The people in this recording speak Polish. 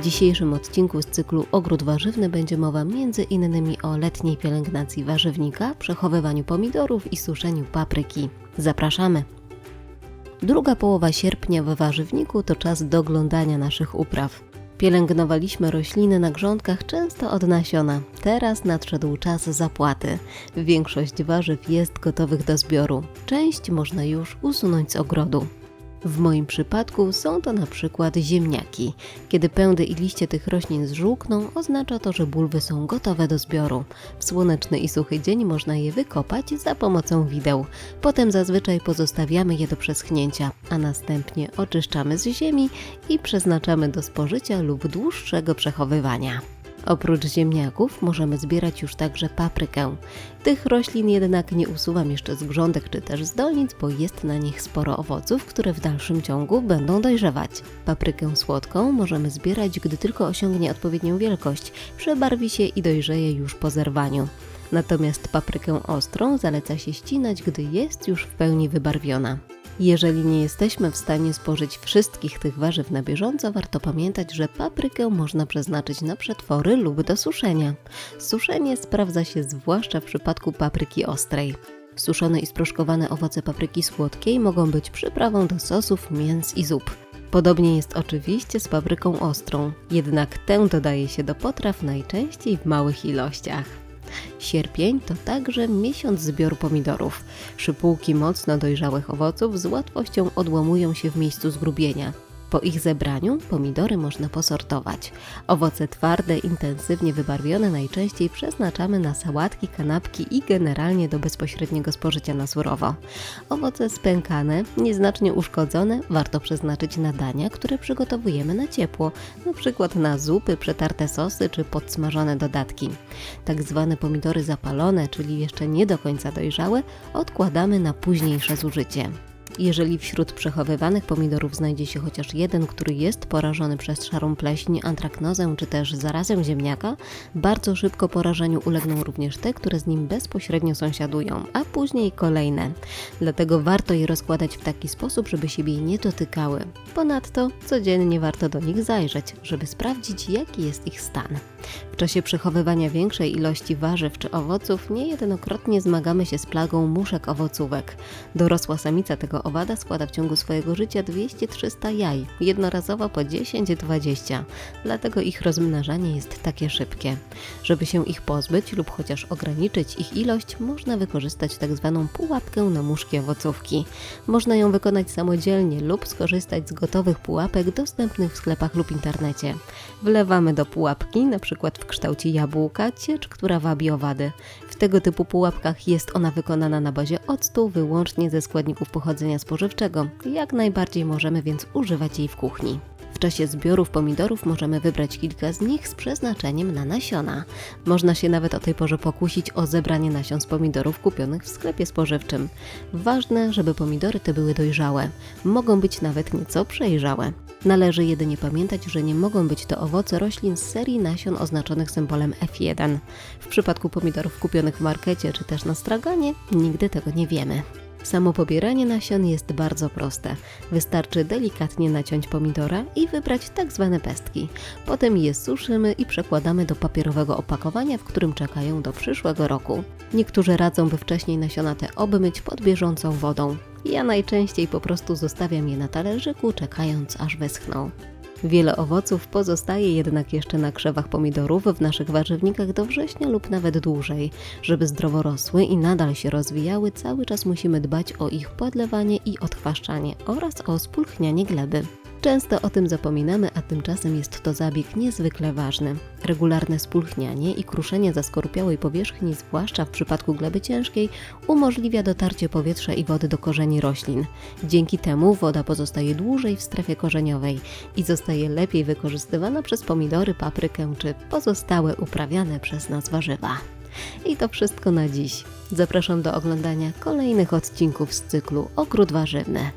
W dzisiejszym odcinku z cyklu Ogród Warzywny będzie mowa innymi o letniej pielęgnacji warzywnika, przechowywaniu pomidorów i suszeniu papryki. Zapraszamy! Druga połowa sierpnia w warzywniku to czas doglądania naszych upraw. Pielęgnowaliśmy rośliny na grządkach często od nasiona. Teraz nadszedł czas zapłaty. Większość warzyw jest gotowych do zbioru. Część można już usunąć z ogrodu. W moim przypadku są to na przykład ziemniaki. Kiedy pędy i liście tych roślin zżółkną, oznacza to, że bulwy są gotowe do zbioru. W słoneczny i suchy dzień można je wykopać za pomocą wideł. Potem zazwyczaj pozostawiamy je do przeschnięcia, a następnie oczyszczamy z ziemi i przeznaczamy do spożycia lub dłuższego przechowywania. Oprócz ziemniaków możemy zbierać już także paprykę. Tych roślin jednak nie usuwam jeszcze z grządek czy też z dolnic, bo jest na nich sporo owoców, które w dalszym ciągu będą dojrzewać. Paprykę słodką możemy zbierać, gdy tylko osiągnie odpowiednią wielkość, przebarwi się i dojrzeje już po zerwaniu. Natomiast paprykę ostrą zaleca się ścinać, gdy jest już w pełni wybarwiona. Jeżeli nie jesteśmy w stanie spożyć wszystkich tych warzyw na bieżąco, warto pamiętać, że paprykę można przeznaczyć na przetwory lub do suszenia. Suszenie sprawdza się zwłaszcza w przypadku papryki ostrej. Suszone i sproszkowane owoce papryki słodkiej mogą być przyprawą do sosów, mięs i zup. Podobnie jest oczywiście z papryką ostrą, jednak tę dodaje się do potraw najczęściej w małych ilościach. Sierpień to także miesiąc zbioru pomidorów. Szypułki mocno dojrzałych owoców z łatwością odłamują się w miejscu zgrubienia. Po ich zebraniu pomidory można posortować. Owoce twarde, intensywnie wybarwione najczęściej przeznaczamy na sałatki, kanapki i generalnie do bezpośredniego spożycia na surowo. Owoce spękane, nieznacznie uszkodzone warto przeznaczyć na dania, które przygotowujemy na ciepło, np. na zupy, przetarte sosy czy podsmażone dodatki. Tak zwane pomidory zapalone, czyli jeszcze nie do końca dojrzałe, odkładamy na późniejsze zużycie. Jeżeli wśród przechowywanych pomidorów znajdzie się chociaż jeden, który jest porażony przez szarą pleśń, antraknozę czy też zarazem ziemniaka, bardzo szybko porażeniu ulegną również te, które z nim bezpośrednio sąsiadują, a później kolejne. Dlatego warto je rozkładać w taki sposób, żeby siebie nie dotykały. Ponadto codziennie warto do nich zajrzeć, żeby sprawdzić, jaki jest ich stan. W czasie przechowywania większej ilości warzyw czy owoców niejednokrotnie zmagamy się z plagą muszek owocówek. Dorosła samica tego owada składa w ciągu swojego życia 200-300 jaj, jednorazowo po 10-20, dlatego ich rozmnażanie jest takie szybkie. Żeby się ich pozbyć lub chociaż ograniczyć ich ilość, można wykorzystać tzw. Tak pułapkę na muszki owocówki. Można ją wykonać samodzielnie lub skorzystać z gotowych pułapek dostępnych w sklepach lub internecie. Wlewamy do pułapki, np. w kształcie jabłka, ciecz, która wabi owady. W tego typu pułapkach jest ona wykonana na bazie octu wyłącznie ze składników pochodzenia spożywczego. Jak najbardziej możemy więc używać jej w kuchni. W czasie zbiorów pomidorów możemy wybrać kilka z nich z przeznaczeniem na nasiona. Można się nawet o tej porze pokusić o zebranie nasion z pomidorów kupionych w sklepie spożywczym. Ważne, żeby pomidory te były dojrzałe. Mogą być nawet nieco przejrzałe. Należy jedynie pamiętać, że nie mogą być to owoce roślin z serii nasion oznaczonych symbolem F1. W przypadku pomidorów kupionych w markecie czy też na straganie nigdy tego nie wiemy. Samo pobieranie nasion jest bardzo proste. Wystarczy delikatnie naciąć pomidora i wybrać tak zwane pestki. Potem je suszymy i przekładamy do papierowego opakowania, w którym czekają do przyszłego roku. Niektórzy radzą, by wcześniej nasiona te obmyć pod bieżącą wodą. Ja najczęściej po prostu zostawiam je na talerzyku, czekając aż wyschną. Wiele owoców pozostaje jednak jeszcze na krzewach pomidorów w naszych warzywnikach do września lub nawet dłużej. Żeby zdrowo rosły i nadal się rozwijały, cały czas musimy dbać o ich podlewanie i odchwaszczanie oraz o spulchnianie gleby. Często o tym zapominamy, a tymczasem jest to zabieg niezwykle ważny. Regularne spulchnianie i kruszenie zaskorupiałej powierzchni, zwłaszcza w przypadku gleby ciężkiej, umożliwia dotarcie powietrza i wody do korzeni roślin. Dzięki temu woda pozostaje dłużej w strefie korzeniowej i zostaje lepiej wykorzystywana przez pomidory, paprykę czy pozostałe uprawiane przez nas warzywa. I to wszystko na dziś. Zapraszam do oglądania kolejnych odcinków z cyklu Ogród Warzywny.